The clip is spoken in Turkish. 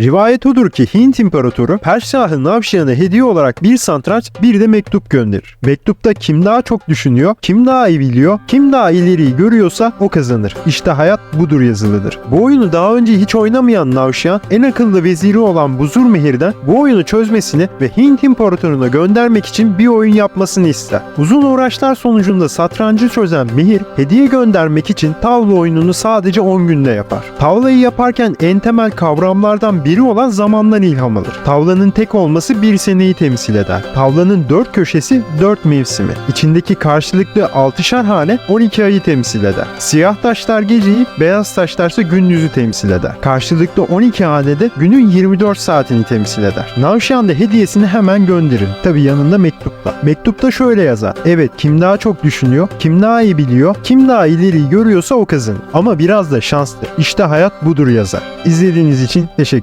Rivayet odur ki Hint İmparatoru Padişahı Navşihan'a hediye olarak bir santraç bir de mektup gönderir. Mektupta kim daha çok düşünüyor, kim daha iyi biliyor, kim daha ileriyi görüyorsa o kazanır. İşte hayat budur yazılıdır. Bu oyunu daha önce hiç oynamayan Navşihan en akıllı veziri olan Buzurmehir'den bu oyunu çözmesini ve Hint İmparatoruna göndermek için bir oyun yapmasını ister. Uzun uğraşlar sonucunda satrancı çözen Mihir hediye göndermek için tavla oyununu sadece 10 günde yapar. Tavlayı yaparken en temel kavramlardan biri olan zamandan ilham alır. Tavlanın tek olması bir seneyi temsil eder. Tavlanın dört köşesi dört mevsimi. İçindeki karşılıklı 6'şar hane 12 ayı temsil eder. Siyah taşlar geceyi, beyaz taşlarsa gündüzü temsil eder. Karşılıklı 12 hanede günün 24 saatini temsil eder. Navşan da hediyesini hemen gönderir. Tabi yanında mektupla. Mektupta şöyle yazar. Evet kim daha çok düşünüyor, kim daha iyi biliyor, kim daha ileriyi görüyorsa o kazanır. Ama biraz da şanstır. İşte hayat budur yazar. İzlediğiniz için teşekkür